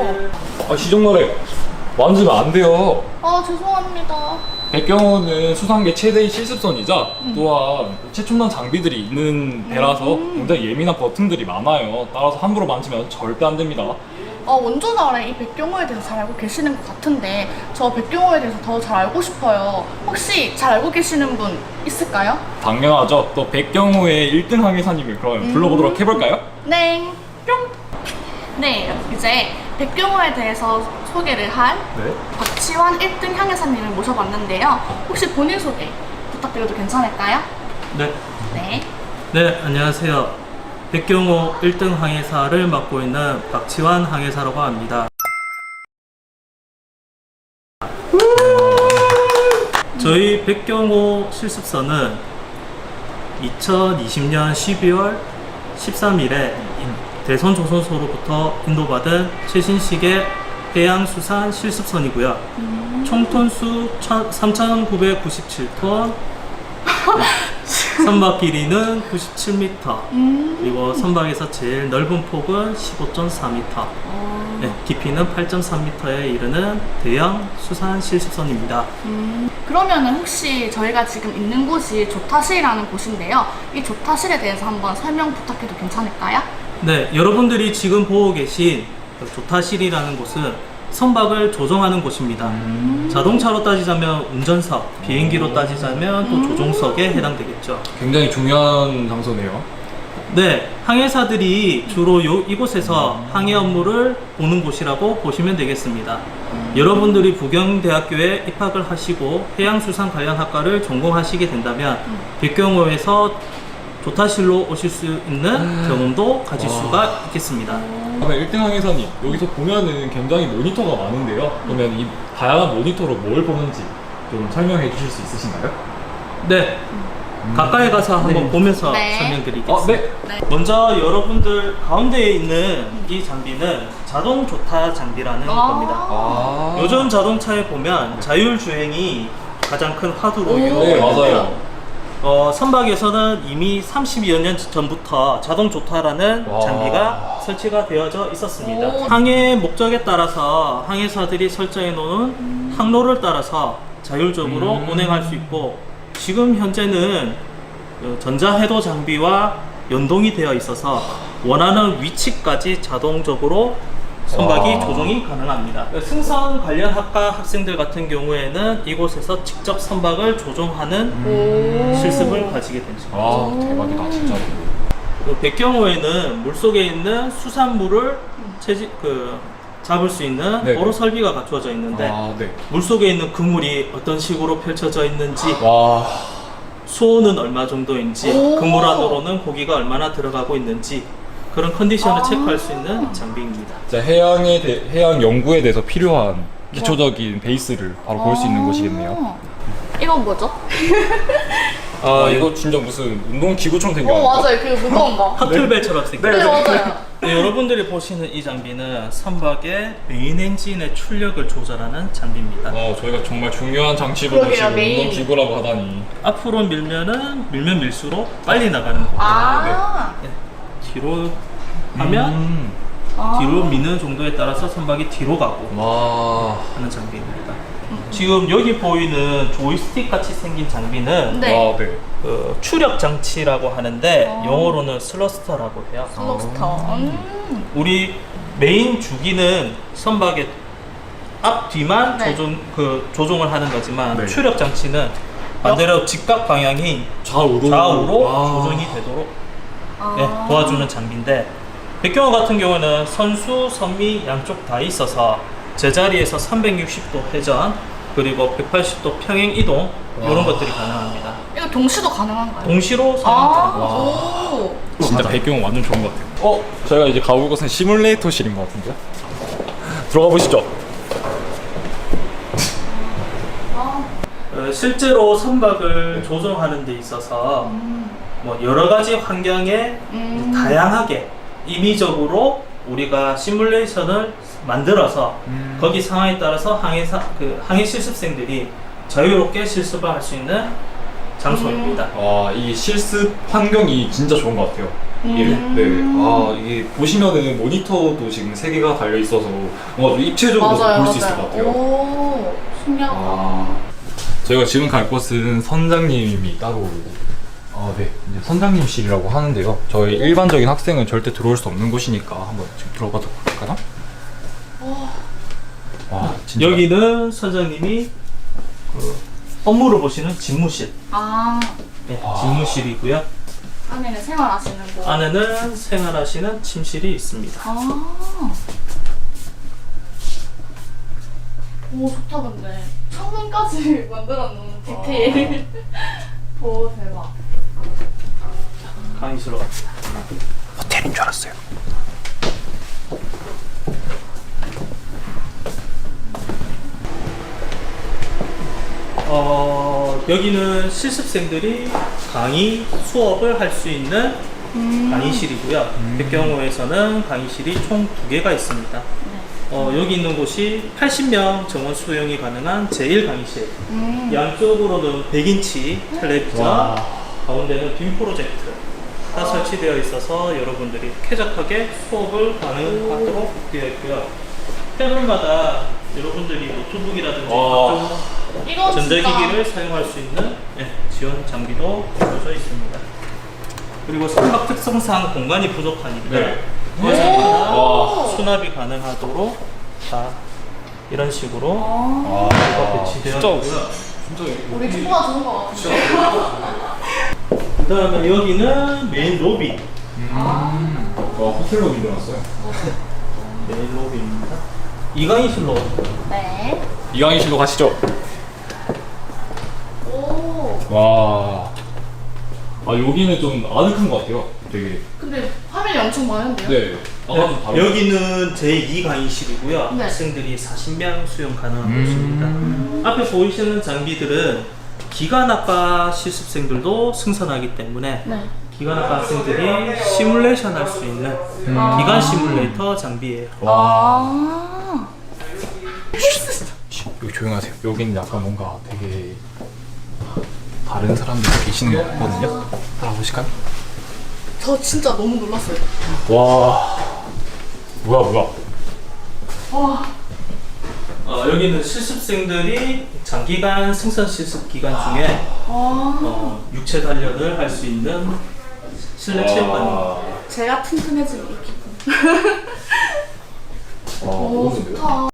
아 시종노래 만지면 안 돼요. 아 죄송합니다. 백경호는 수상계 최대의 실습선이자 또한 최첨단 장비들이 있는 배라서 굉장히 예민한 버튼들이 많아요. 따라서 함부로 만지면 절대 안 됩니다. 어, 원조나래 이 백경호에 대해서 잘 알고 계시는 것 같은데 저 백경호에 대해서 더 잘 알고 싶어요. 혹시 잘 알고 계시는 분 있을까요? 당연하죠. 또 백경호의 1등 항해사님을 그럼 불러보도록 해볼까요? 네. 뿅. 네, 이제 백경호에 대해서 소개를 할 네. 박지환 1등 향해사님을 모셔봤는데요. 혹시 본인 소개 부탁드려도 괜찮을까요? 네. 네. 네, 안녕하세요. 백경호 1등 항해사를 맡고 있는 박지환 항해사라고 합니다. 저희 백경호 실습선은 2020년 12월 13일에 대선 조선소로부터 인도받은 최신식의 해양수산 실습선이고요. 총 톤수 3,997톤, 선박 길이는 97m, 그리고 선박에서 제일 넓은 폭은 15.4m, 네, 깊이는 8.3m에 이르는 대형 수산 실습선입니다. 그러면은 혹시 저희가 지금 있는 곳이 조타실이라는 곳인데요. 이 조타실에 대해서 한번 설명 부탁해도 괜찮을까요? 네, 여러분들이 지금 보고 계신 그 조타실이라는 곳은 선박을 조종하는 곳입니다. 자동차로 따지자면 운전석, 비행기로 따지자면 또 조종석에 해당되겠죠. 굉장히 중요한 장소네요. 네, 항해사들이 주로 요, 이곳에서 항해 업무를 보는 곳이라고 보시면 되겠습니다. 여러분들이 부경대학교에 입학을 하시고 해양수산 관련 학과를 전공하시게 된다면 백경호에서 조타실로 오실 수 있는 경험도 가질 수가 있겠습니다. 그러면 1등 항해사님 여기서 보면은 굉장히 모니터가 많은데요. 그러면 이 다양한 모니터로 뭘 보는지 좀 설명해 주실 수 있으신가요? 네, 가까이 가서 한번 보면서 네. 설명드리겠습니다. 어, 네. 네. 먼저 여러분들 가운데에 있는 이 장비는 자동 조타 장비라는 아. 겁니다. 아. 요즘 자동차에 보면 자율 주행이 가장 큰 화두로 오. 이루어져 네, 있는데요. 맞아요. 어, 선박에서는 이미 30여 년 전부터 자동 조타라는 와. 장비가 설치가 되어져 있었습니다. 오. 항해 목적에 따라서 항해사들이 설정해 놓은 항로를 따라서 자율적으로 음. 운행할 수 있고 지금 현재는 그 전자해도 장비와 연동이 되어 있어서 원하는 위치까지 자동적으로 선박이 와. 조종이 가능합니다. 승선 관련 학과 학생들 같은 경우에는 이곳에서 직접 선박을 조종하는 오. 실습을 가지게 됩니다. 아 대박이다 진짜. 그 백경호에는 물 속에 있는 수산물을 채집 그 잡을 수 있는 네. 보로 설비가 갖추어져 있는데 아 네. 물 속에 있는 그물이 어떤 식으로 펼쳐져 있는지 와. 수온은 얼마 정도인지 오. 그물 안으로는 고기가 얼마나 들어가고 있는지 그런 컨디션을 아. 체크할 수 있는 장비입니다. 진짜 해양에 대, 해양 연구에 대해서 필요한 기초적인 베이스를 바로 볼 수 있는 아. 곳이겠네요. 이건 뭐죠? 아 이거 진짜 무슨 운동 기구처럼 어 생겼는데. 맞아요 그 무거운 거. 하틀벨처럼 생긴 네 맞아요. 네, 여러분들이 보시는 이 장비는 선박의 메인 엔진의 출력을 조절하는 장비입니다. 어 저희가 정말 중요한 그러게요, 지금 메인. 운동 기구라고 하다니. 앞으로 밀면은 밀면 밀수록 빨리 나가는 거고 아. 네, 뒤로 하면 음. 아. 뒤로 미는 정도에 따라서 선박이 뒤로 가고 와. 하는 장비입니다. 지금 여기 보이는 조이스틱 같이 생긴 장비는 네. 와 네. 그 추력 장치라고 하는데 어. 영어로는 슬러스터라고 해요. 슬로스터. 음. 우리 메인 주기는 선박의 앞 뒤만 네. 조종 그 조종을 하는 거지만 네. 추력 장치는 반대로 직각 방향이 좌우로. 좌우로 와. 조정이 되도록 아. 네, 도와주는 장비인데 백경호 같은 경우는 선수, 선미 양쪽 다 있어서 제자리에서 360도 회전 그리고 180도 평행 이동 이런 와. 것들이 가능합니다. 이거 동시도 가능한가요? 동시로 사용 아. 가능합니다. 오. 진짜 배경 완전 좋은 것 같아요. 어, 저희가 이제 가볼 곳은 시뮬레이터실인 것 같은데. 들어가 보시죠. 어, 실제로 선박을 조종하는 데 있어서 뭐 여러 가지 환경에 음. 다양하게 임의적으로 우리가 시뮬레이션을 만들어서 음. 거기 상황에 따라서 항해 사 그 항해 실습생들이 자유롭게 실습을 할 수 있는 장소입니다. 아, 이 실습 환경이 진짜 좋은 것 같아요. 이게, 음. 네. 아, 이게 보시면은 모니터도 지금 세 개가 달려 있어서 뭔가 좀 입체적으로 맞아요, 볼 수 있을 것 맞아요. 같아요. 오, 신기하다. 아, 저희가 지금 갈 곳은 선장님이 따로 아, 네. 이제 선장님실이라고 하는데요. 저희 일반적인 학생은 절대 들어올 수 없는 곳이니까 한번 지금 들어가도 볼까요? 와, 진짜 여기는 선장님이 그 업무를 보시는 집무실. 아, 네, 와. 집무실이고요. 안에는 생활하시는 곳. 안에는 생활하시는 침실이 있습니다. 아. 오, 좋다, 근데. 창문까지 만들어 놓은 디테일. 오, 대박. 강의실로 갑니다. 호텔인 줄 알았어요. 어, 여기는 실습생들이 강의 수업을 할 수 있는 음. 강의실이고요. 백경호에서는 강의실이 총 두 개가 있습니다. 네. 어, 여기 있는 곳이 80명 정원 수용이 가능한 제1 강의실. 음. 양쪽으로는 100인치 텔레비전, 와. 가운데는 빔 프로젝트 가 설치되어 있어서 여러분들이 쾌적하게 수업을 가능하도록 되어 있고요. 테이블마다 여러분들이 노트북이라든지 와. 각종 전자기기를 사용할 수 있는 네, 지원 장비도 갖춰져 있습니다. 그리고 석학 특성상 공간이 부족하니까 네. 회사마다 와. 수납이 가능하도록 다 이런 식으로 아, 가 배치되어 진짜 있고요. 진짜 우리 친구가 좋은 것 같아. 그 다음에 여기는 메인 로비. 와, 호텔로 밀려났어요. 메인 로비입니다. 이강의실로 네. 이강인실로 가시죠. 오. 와. 아, 여기는 좀 아늑한 것 같아요. 되게. 근데 화면이 엄청 많은데요? 네. 아까 좀 다르 여기는 제2 강의실이고요. 네. 학생들이 40명 수용 가능한 음. 곳입니다. 앞에 보이시는 장비들은 기관학과 실습생들도 승선하기 때문에 네. 기관학과 학생들이 시뮬레이션 할 수 있는 아. 기관 시뮬레이터 장비예요. 아. 여기 조용하세요. 여기는 약간 뭔가 되게 다른 사람들이 계시는 것 같거든요. 따라보실까요? 저 진짜 너무 놀랐어요. 와. 뭐야, 뭐야. 와. 어, 여기는 실습생들이 장기간 승선 실습 기간 중에 아. 어, 육체 단련을 할 수 있는 실내 체육관입니다. 제가 튼튼해지는 이 기분. 와, 오, 좋다.